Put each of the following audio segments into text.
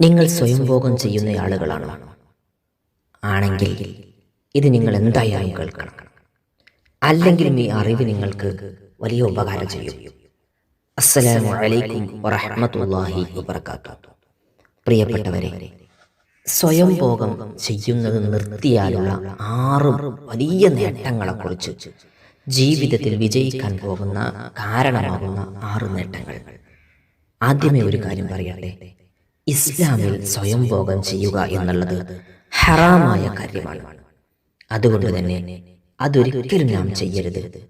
നിങ്ങൾ സ്വയംഭോഗം ചെയ്യുന്ന ആളുകളാണ്. ആണെങ്കിൽ ഇത് നിങ്ങൾ എന്തായാലും കേൾക്കണം. അല്ലെങ്കിൽ ഈ അറിവ് നിങ്ങൾക്ക് വലിയ ഉപകാരം ചെയ്യും. അസ്സലാമു അലൈക്കും വറഹ്മത്തുള്ളാഹി വബറകാതുഹു. പ്രിയപ്പെട്ടവരെ ചെയ്യുന്നത് നിർത്തിയാലുള്ള ആറ് വലിയ നേട്ടങ്ങളെക്കുറിച്ച് ജീവിതത്തിൽ വിജയിക്കാൻ പോകുന്ന കാരണമാകുന്ന ആറ് നേട്ടങ്ങൾ. ആദ്യമേ ഒരു കാര്യം പറയട്ടെ. ഇസ്ലാമിൽ സ്വയംഭോഗം ചെയ്യുക എന്നുള്ളത് ഹറാമായ കാര്യമാണ്. അതുകൊണ്ട് തന്നെ അതൊരിക്കലും നാം ചെയ്യരുത്.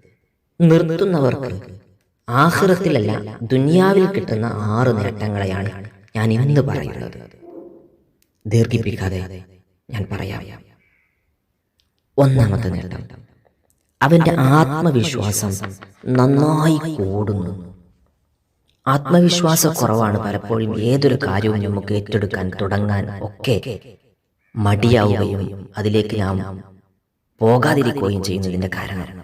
നിർത്തുന്നവർക്ക് ആഹ്റത്തിലല്ല ദുനിയാവിൽ കിട്ടുന്ന ആറ് നേട്ടങ്ങളെയാണ് ഞാൻ ഇന്ന് പറയുന്നത്. ദീർഘിപ്പിക്കാതെ ഞാൻ പറയാം. ഒന്നാമത്തെ നേട്ടം. അവന്റെ ആത്മവിശ്വാസം നന്നായി കൂടുന്നു. ആത്മവിശ്വാസ കുറവാണ് പലപ്പോഴും ഏതൊരു കാര്യവും നമുക്ക് ഏറ്റെടുക്കാൻ തുടങ്ങാൻ ഒക്കെ മടിയാവുകയും അതിലേക്ക് നാം പോകാതിരിക്കുകയും ചെയ്യുന്നതിന്റെ കാരണം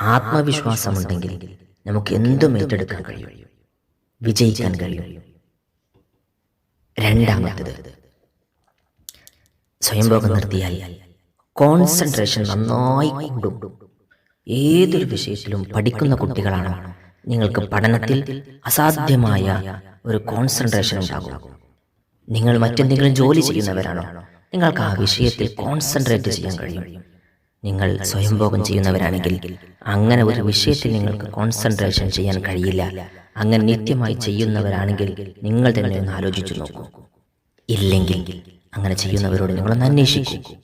ആത്മവിശ്വാസമുണ്ടെങ്കിൽ നമുക്ക് എന്തും ഏറ്റെടുക്കാൻ കഴിയും വിജയിക്കാൻ കഴിയും. രണ്ടാമത്തത് സ്വയംഭോഗം നിർത്തിയാൽ കോൺസെൻട്രേഷൻ നന്നായി കൂടും. ഏതൊരു വിഷയത്തിലും പഠിക്കുന്ന കുട്ടികളാണ് നിങ്ങൾക്ക് പഠനത്തിൽ അസാധ്യമായ ഒരു കോൺസെൻട്രേഷൻ ഉണ്ടാകും. നിങ്ങൾ മറ്റെന്തെങ്കിലും ജോലി ചെയ്യുന്നവരാണോ? നിങ്ങൾക്ക് ആ വിഷയത്തിൽ കോൺസെൻട്രേറ്റ് ചെയ്യാൻ കഴിയും. നിങ്ങൾ സ്വയംഭോഗം ചെയ്യുന്നവരാണെങ്കിൽ അങ്ങനെ ഒരു വിഷയത്തിൽ നിങ്ങൾക്ക് കോൺസെൻട്രേഷൻ ചെയ്യാൻ കഴിയില്ല. അങ്ങനെ നിത്യമായി ചെയ്യുന്നവരാണെങ്കിൽ നിങ്ങൾ തന്നെ ഒന്ന് ആലോചിച്ചു നോക്കൂ. ഇല്ലെങ്കിൽ അങ്ങനെ ചെയ്യുന്നവരോട് നിങ്ങളൊന്ന് അന്വേഷിക്കൂ.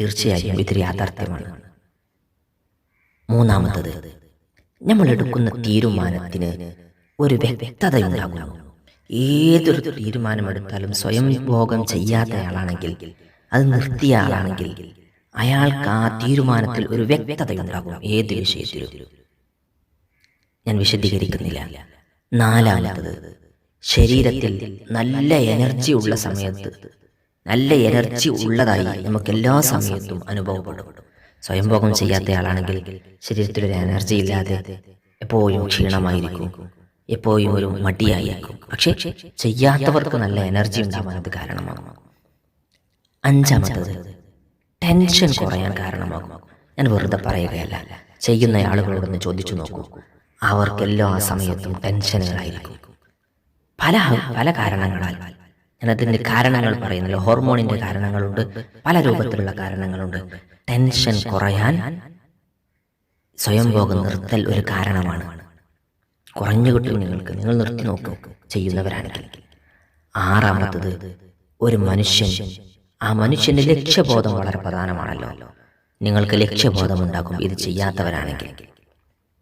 തീർച്ചയായും ഇതൊരു യാഥാർത്ഥ്യമാണ്. മൂന്നാമത്തത് നമ്മൾ എടുക്കുന്ന തീരുമാനത്തിന് ഒരു വ്യക്തതയുണ്ടാകുന്നു. ഏതൊരു തീരുമാനമെടുത്താലും സ്വയം ഭോഗം ചെയ്യാത്തയാളാണെങ്കിൽ അത് നിർത്തിയ ആളാണെങ്കിൽ അയാൾക്ക് ആ തീരുമാനത്തിൽ ഒരു വ്യക്തത വ്യക്തതയുണ്ടാകും ഏത് വിഷയത്തിലും. ഞാൻ വിശദീകരിക്കുന്നില്ല. നാലാമത്തത് ശരീരത്തിൽ നല്ല എനർജി ഉള്ള സമയത്ത് നല്ല എനർജി ഉള്ളതായി നമുക്ക് എല്ലാ സമയത്തും അനുഭവപ്പെടും. സ്വയംഭോഗം ചെയ്യാത്ത ആളാണെങ്കിൽ ശരീരത്തിൽ ഒരു എനർജി ഇല്ലാതെ എപ്പോഴും ക്ഷീണമായിരിക്കും. എപ്പോഴും ഒരു മടിയായിരിക്കും. പക്ഷേ ചെയ്യാത്തവർക്ക് നല്ല എനർജി ഉണ്ടാവാനത് കാരണമാകും. അഞ്ചാമത്തത് ടെൻഷൻ കുറയാൻ കാരണമാകും. ഞാൻ വെറുതെ പറയുകയല്ല. ചെയ്യുന്ന ആളുകളോടൊന്ന് ചോദിച്ചു നോക്കൂ. അവർക്കെല്ലാം ആ സമയത്തും ടെൻഷനുകളായിരിക്കും പല പല കാരണങ്ങളാൽ ഞാൻ അതിന്റെ കാരണങ്ങൾ പറയുന്നില്ല. ഹോർമോണിന്റെ കാരണങ്ങളുണ്ട്. പല രൂപത്തിലുള്ള കാരണങ്ങളുണ്ട്. ടെൻഷൻ കുറയാൻ സ്വയംഭോഗം നിർത്തൽ ഒരു കാരണമാണ്. കുറഞ്ഞു കിട്ടും നിങ്ങൾക്ക്. നിങ്ങൾ നിർത്തി നോക്കൂ ചെയ്യുന്നവരാണെങ്കിൽ. ആറാമത്തത് ഒരു മനുഷ്യൻ. ആ മനുഷ്യന്റെ ലക്ഷ്യബോധം വളരെ പ്രധാനമാണല്ലോ. നിങ്ങൾക്ക് ലക്ഷ്യബോധം ഉണ്ടാക്കും. ഇത് ചെയ്യാത്തവരാണെങ്കിൽ.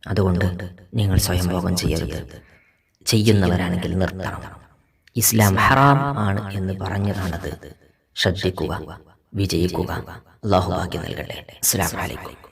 അതുകൊണ്ട് നിങ്ങൾ സ്വയംഭോഗം ചെയ്യരുത്. ചെയ്യുന്നവരാണെങ്കിൽ നിർത്തണം. ഇസ്ലാം ഹറാം ആണ് എന്ന് പറഞ്ഞതാണത്. ശ്രദ്ധിക്കുക വിജയിക്കുക. അള്ളാഹു ഭാഗ്യം നൽകട്ടെ. അസ്സലാമു അലൈക്കും.